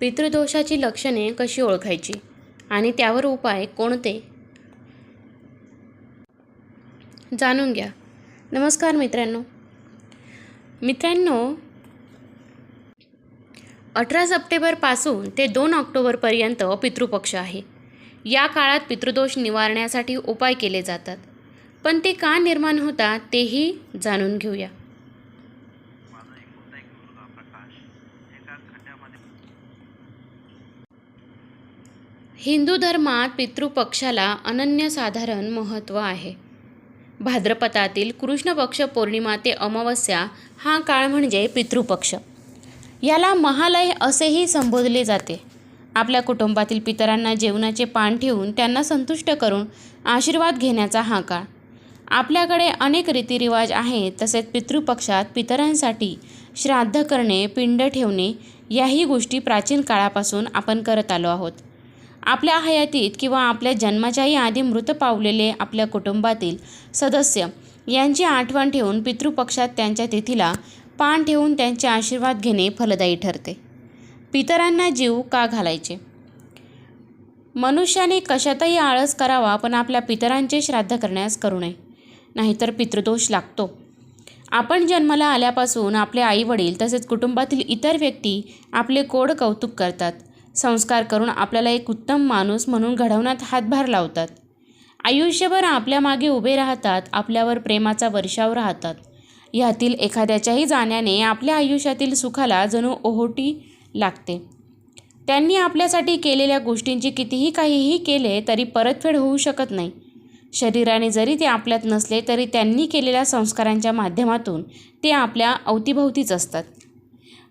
पितृदोषाची लक्षणे कशी ओळखायची? आणि त्यावर उपाय कोणते? जाणून घ्या. नमस्कार मित्रांनो. मित्रांनो अठरा सप्टेंबरपासून ते दोन ऑक्टोबरपर्यंत पितृपक्ष आहे. या काळात पितृदोष निवारण्यासाठी उपाय केले जातात. पण ते का निर्माण होतात तेही जाणून घेऊया. हिंदू धर्मात पितृपक्षाला अनन्यसाधारण महत्त्व आहे. भाद्रपदातील कृष्ण पक्ष पौर्णिमा ते अमावस्या हा काळ म्हणजे पितृपक्ष. याला महालय असेही संबोधले जाते. आपल्या कुटुंबातील पितरांना जेवणाचे पान ठेवून त्यांना संतुष्ट करून आशीर्वाद घेण्याचा हा काळ. आपल्याकडे अनेक रीतिरिवाज आहेत तसेच पितृपक्षात पितरांसाठी श्राद्ध करणे पिंड ठेवणे याही गोष्टी प्राचीन काळापासून आपण करत आलो आहोत. आपल्या हयातीत किंवा आपल्या जन्माच्याही आधी मृत पावलेले आपल्या कुटुंबातील सदस्य यांची आठवण ठेवून पितृपक्षात त्यांच्या तिथीला पान ठेवून त्यांचे आशीर्वाद घेणे फलदायी ठरते. पितरांना जीव का घालायचे? मनुष्याने कशातही आळस करावा पण आपल्या पितरांचे श्राद्ध करण्यास करू नये. नाहीतर पितृदोष लागतो. आपण जन्माला आल्यापासून आपले आईवडील तसेच कुटुंबातील इतर व्यक्ती आपले कोड कौतुक करतात. संस्कार करून आपल्याला एक उत्तम माणूस म्हणून घडवण्यात हातभार लावतात. आयुष्यभर आपल्या मागे उभे राहतात आपल्यावर प्रेमाचा वर्षाव राहतात. ह्यातील एखाद्याच्याही जाण्याने आपल्या आयुष्यातील सुखाला जणू ओहोटी लागते. त्यांनी आपल्यासाठी केलेल्या गोष्टींची कितीही काहीही केले तरी परतफेड होऊ शकत नाही. शरीराने जरी ते आपल्यात नसले तरी त्यांनी केलेल्या संस्कारांच्या माध्यमातून ते आपल्या अवतीभोवतीच असतात.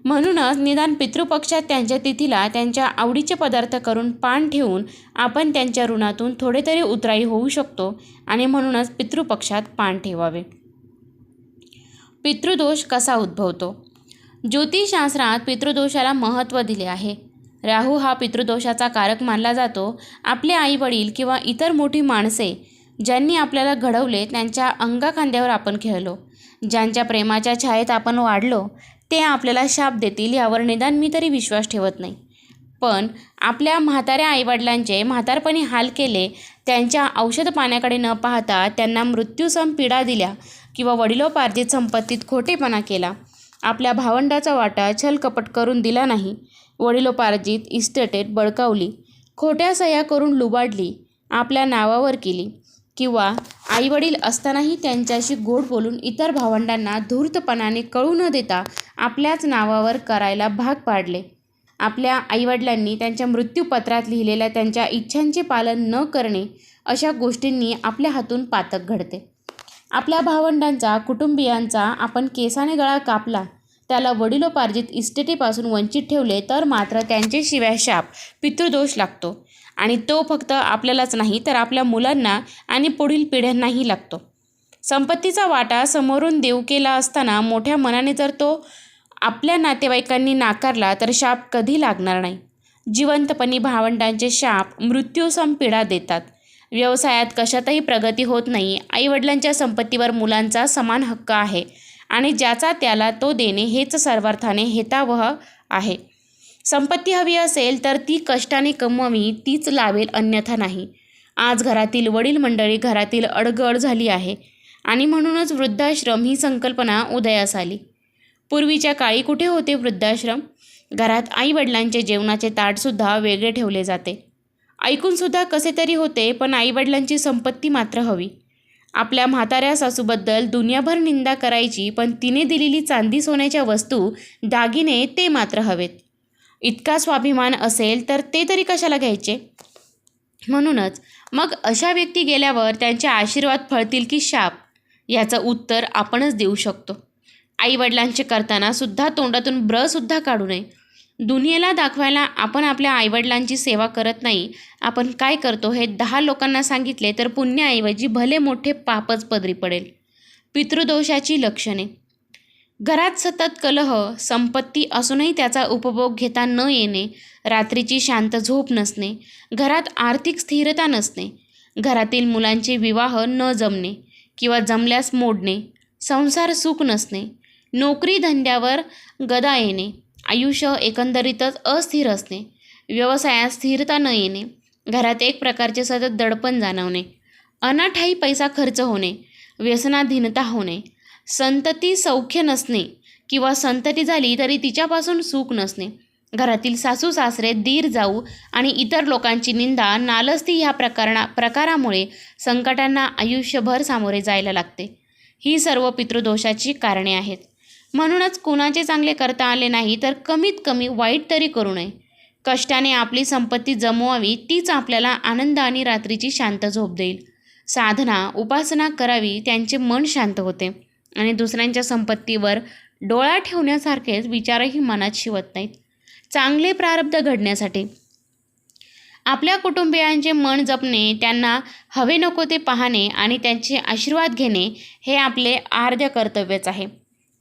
म्हणूनच निदान पितृपक्षात त्यांच्या तिथीला त्यांच्या आवडीचे पदार्थ करून पान ठेवून आपण त्यांच्या ऋणातून थोडे तरी उतराई होऊ शकतो आणि म्हणूनच पितृपक्षात पान ठेवावे. पितृदोष कसा उद्भवतो? ज्योतिषशास्त्रात पितृदोषाला महत्त्व दिले आहे. राहू हा पितृदोषाचा कारक मानला जातो. आपले आईवडील किंवा इतर मोठी माणसे ज्यांनी आपल्याला घडवले त्यांच्या अंगाखांद्यावर आपण खेळलो. ज्यांच्या प्रेमाच्या छायेत आपण वाढलो ते आपल्याला शाप देतील यावर निदान मी तरी विश्वास ठेवत नाही. पण आपल्या म्हाताऱ्या आईवडिलांचे म्हातारपणी हाल केले त्यांच्या औषध पाण्याकडे न पाहता त्यांना मृत्यूसम पीडा दिल्या किंवा वडिलोपार्जित संपत्तीत खोटेपणा केला. आपल्या भावंडाचा वाटा छलकपट करून दिला नाही. वडिलोपार्जित इस्टेटेट बळकावली खोट्या सह्या करून लुबाडली आपल्या नावावर केली. किंवा आईवडील असतानाही त्यांच्याशी गोड बोलून इतर भावंडांना धूर्तपणाने कळू न देता आपल्याच नावावर करायला भाग पाडले. आपल्या आईवडिलांनी त्यांच्या मृत्यूपत्रात लिहिलेल्या त्यांच्या इच्छांचे पालन न करणे अशा गोष्टींनी आपल्या हातून पातक घडते. आपल्या भावंडांचा कुटुंबियांचा आपण केसाने गळा कापला त्याला वडिलोपार्जित इस्टेटीपासून वंचित ठेवले तर मात्र त्यांचे शिवाय शाप पितृदोष लागतो. आणि तो फक्त आपल्यालाच नाही तर आपल्या मुलांना आणि पुढील पिढ्यांनाही लागतो. संपत्तीचा वाटा समोरून देऊ केला असताना मोठ्या मनाने जर तो आपल्या नातेवाईकांनी नाकारला तर शाप कधी लागणार नाही. जिवंतपणी भावंडांचे शाप मृत्यूसम पीडा देतात. व्यवसायात कशातही प्रगती होत नाही आईवडिलांच्या संपत्तीवर मुलांचा समान हक्क आहे आणि ज्याचा त्याला तो देणे हेच सर्वार्थाने हेतावह आहे. संपत्ती हवी असेल तर ती कष्टाने कमवावी तीच लावेल अन्यथा नाही. आज घरातील वडील मंडळी घरातील अडगड झाली आहे आणि म्हणूनच वृद्धाश्रम ही संकल्पना उदयास आली. पूर्वीच्या काळी कुठे होते वृद्धाश्रम? घरात आईवडिलांचे जेवणाचे ताटसुद्धा वेगळे ठेवले जाते. ऐकूनसुद्धा कसे तरी होते पण आईवडिलांची संपत्ती मात्र हवी. आपल्या म्हाताऱ्या सासूबद्दल दुनियाभर निंदा करायची पण तिने दिलेली चांदी सोन्याच्या वस्तू दागिने ते मात्र हवेत. इतका स्वाभिमान असेल तर ते तरी कशाला घ्यायचे? म्हणूनच मग अशा व्यक्ती गेल्यावर त्यांचे आशीर्वाद फळतील की शाप? याचं उत्तर आपणच देऊ शकतो. आईवडिलांचे करताना सुद्धा तोंडातून ब्रसुद्धा काढू नये. दुनियेला दाखवायला आपण आपल्या आईवडिलांची सेवा करत नाही. आपण काय करतो हे दहा लोकांना सांगितले तर पुण्याऐवजी भले मोठे पापच पदरी पडेल. पितृदोषाची लक्षणे. घरात सतत कलह संपत्ती असूनही त्याचा उपभोग घेता न येणे रात्रीची शांत झोप नसणे घरात आर्थिक स्थिरता नसणे घरातील मुलांचे विवाह न जमणे किंवा जमल्यास मोडणे संसार सुख नसणे नोकरी धंद्यावर गदा येणे आयुष्य एकंदरीतच अस्थिर असणे व्यवसायात स्थिरता न येणे घरात एक प्रकारचे सतत दडपण जाणवणे अनाठाई पैसा खर्च होणे व्यसनाधीनता होणे संतती सौख्य नसणे किंवा संतती झाली तरी तिच्यापासून सुख नसणे. घरातील सासू सासरे दीर जाऊ आणि इतर लोकांची निंदा नालस्ती ह्या प्रकारणा प्रकारामुळे संकटांना आयुष्यभर सामोरे जायला लागते. ही सर्व पितृदोषाची कारणे आहेत. म्हणूनच कुणाचे चांगले करता आले नाही तर कमीत कमी वाईट तरी करू नये. कष्टाने आपली संपत्ती जमवावी तीच आपल्याला आनंद आणि रात्रीची शांत झोप देईल. साधना उपासना करावी त्यांचे मन शांत होते. आणि दुसऱ्यांच्या संपत्तीवर डोळा ठेवण्यासारखेच विचारही मनात शिवत नाहीत. चांगले प्रारब्ध घडण्यासाठी. आपल्या कुटुंबियांचे मन जपणे त्यांना हवे नको ते पाहणे आणि त्यांचे आशीर्वाद घेणे हे आपले आर्ध्य कर्तव्यच आहे.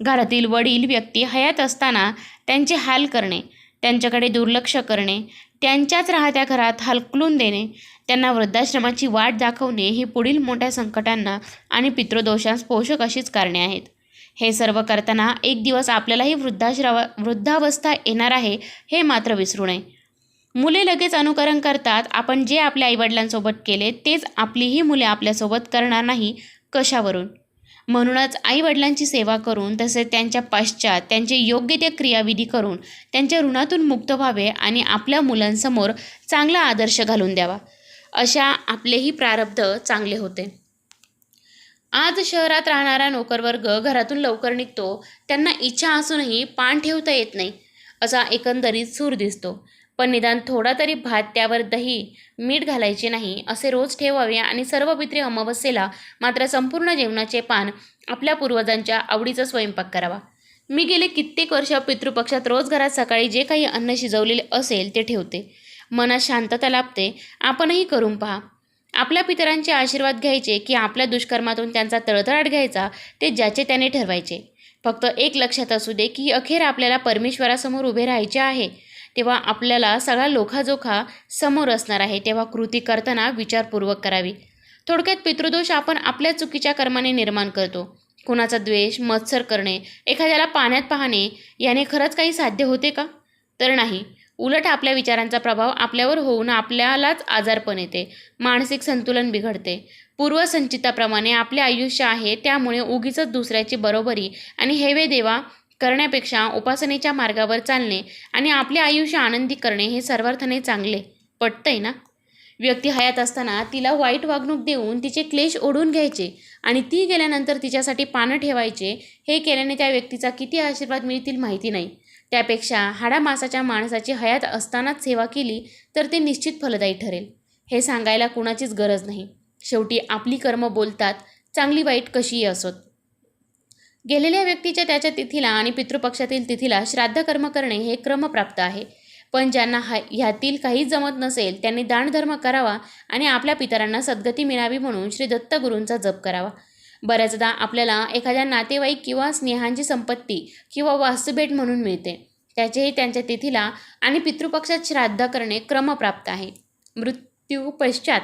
घरातील वडील व्यक्ती हयात असताना त्यांचे हाल करणे त्यांच्याकडे दुर्लक्ष करणे त्यांच्याच राहत्या घरात हलकलून देणे त्यांना वृद्धाश्रमाची वाट दाखवणे ही पुढील मोठ्या संकटांना आणि पितृदोषांस पोषक अशीच कारणे आहेत. हे सर्व करताना एक दिवस आपल्यालाही वृद्धाश्रवा वृद्धावस्था येणार आहे हे मात्र विसरू नये. मुले लगेच अनुकरण करतात आपण जे आपल्या आईवडिलांसोबत केले तेच आपलीही मुले आपल्यासोबत करणार नाही कशावरून? म्हणूनच आईवडिलांची सेवा करून तसेच त्यांच्या पश्चात त्यांचे योग्य त्या क्रियाविधी करून त्यांच्या ऋणातून मुक्त व्हावे आणि आपल्या मुलांसमोर चांगला आदर्श घालून द्यावा. अशा आपलेही प्रारब्ध चांगले होते. आज शहरात राहणारा नोकरवर्ग घरातून लवकर निघतो त्यांना इच्छा असूनही पान ठेवता येत नाही असा एकंदरीत सूर दिसतो. पण निदान थोडा तरी भात त्यावर दही मीठ घालायचे नाही असे रोज ठेवावे आणि सर्व पित्री अमावस्येला मात्र संपूर्ण जेवणाचे पान आपल्या पूर्वजांच्या आवडीचा स्वयंपाक करावा. मी गेले कित्येक वर्ष पितृपक्षात रोज घरात सकाळी जे काही अन्न शिजवलेले असेल ते ठेवते. मनात शांतता लाभते. आपणही करून पहा. आपल्या पितरांचे आशीर्वाद घ्यायचे की आपल्या दुष्कर्मातून त्यांचा तळतळाट घ्यायचा ते ज्याचे त्याने ठरवायचे. फक्त एक लक्षात असू दे की अखेर आपल्याला परमेश्वरासमोर उभे राहायचे आहे. तेव्हा आपल्याला सगळा लोखाजोखा समोर असणार आहे. तेव्हा कृती करताना विचारपूर्वक करावी. थोडक्यात पितृदोष आपण आपल्या चुकीच्या कर्माने निर्माण करतो. कुणाचा द्वेष मत्सर करणे एखाद्याला पाण्यात पाहणे याने खरंच काही साध्य होते का? तर नाही. उलट आपल्या विचारांचा प्रभाव आपल्यावर होऊन आपल्यालाच आजारपण येते. मानसिक संतुलन बिघडते. पूर्वसंचिताप्रमाणे आपले आयुष्य आहे त्यामुळे उगीच दुसऱ्याची बरोबरी आणि हेवे देवा करण्यापेक्षा उपासनेच्या मार्गावर चालणे आणि आपले आयुष्य आनंदी करणे हे सर्वार्थाने चांगले. पटतंय ना? व्यक्ती हयात असताना तिला वाईट वागणूक देऊन तिचे क्लेश ओढून घ्यायचे आणि ती गेल्यानंतर तिच्यासाठी पानं ठेवायचे हे केल्याने त्या व्यक्तीचा किती आशीर्वाद मिळतील माहिती नाही. त्यापेक्षा हाडामासाच्या माणसाची हयात असतानाच सेवा केली तर ते निश्चित फलदायी ठरेल. हे सांगायला कुणाचीच गरज नाही. शेवटी आपली कर्म बोलतात चांगली वाईट कशीही असोत. गेलेल्या व्यक्तीच्या त्याच्या तिथीला आणि पितृपक्षातील तिथीला श्राद्ध कर्म करणे हे क्रमप्राप्त आहे. पण ज्यांना हा ह्यातील काहीच जमत नसेल त्यांनी दानधर्म करावा आणि आपल्या पितरांना सद्गती मिळावी म्हणून श्री दत्तगुरूंचा जप करावा. बऱ्याचदा आपल्याला एखाद्या नातेवाईक किंवा स्नेहांची संपत्ती किंवा वास्तुभेट म्हणून मिळते. त्याचेही त्यांच्या तिथीला आणि पितृपक्षात श्राद्ध करणे क्रमप्राप्त आहे. मृत्यू पश्चात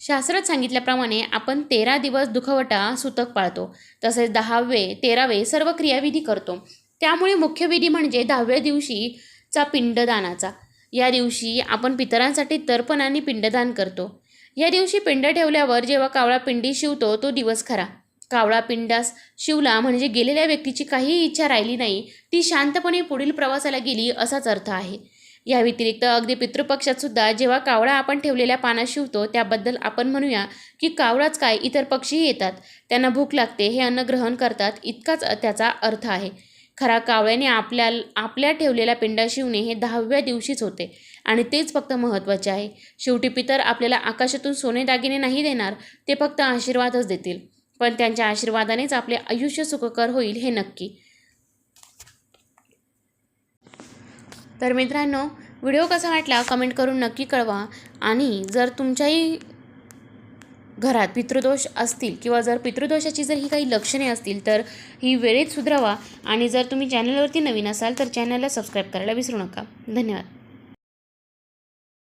शास्त्रात सांगितल्याप्रमाणे आपण तेरा दिवस दुखवटा सुतक पाळतो. तसेच दहावे तेरावे सर्व क्रियाविधी करतो. त्यामुळे मुख्य विधी म्हणजे दहाव्या दिवशीचा पिंडदानाचा. या दिवशी आपण पितरांसाठी तर्पण आणि पिंडदान करतो. या दिवशी पिंड ठेवल्यावर जेव्हा कावळा पिंडी शिवतो तो दिवस खरा. कावळा पिंडास शिवला म्हणजे गेलेल्या व्यक्तीची काहीही इच्छा राहिली नाही ती शांतपणे पुढील प्रवासाला गेली असाच अर्थ आहे. या व्यतिरिक्त अगदी पितृपक्षात सुद्धा जेव्हा कावळा आपण ठेवलेल्या पाना शिवतो त्याबद्दल आपण म्हणूया की कावळाच काय? इतर पक्षीही येतात. त्यांना भूक लागते हे अन्न ग्रहण करतात. इतकाच त्याचा अर्थ आहे. खरा कावळ्याने आपल्या आपल्या ठेवलेल्या पिंडा शिवणे हे दहाव्या दिवशीच होते. आणि तेच फक्त महत्त्वाचे आहे. शेवटी पितर आपल्याला आकाशातून सोने दागिने नाही देणार ते फक्त आशीर्वादच देतील. पण त्यांच्या आशीर्वादानेच आपले आयुष्य सुखकर होईल हे नक्की. तर मित्रांनो व्हिडिओ कसा वाटला कमेंट करून नक्की कळवा. आणि जर तुमच्याही घरात पितृदोष असतील किंवा जर पितृदोषाची जर ही काही लक्षणे असतील तर ही वेळेत सुधरावा. आणि जर तुम्ही चॅनलवरती नवीन असाल तर चॅनलला सबस्क्राईब करायला विसरू नका. धन्यवाद.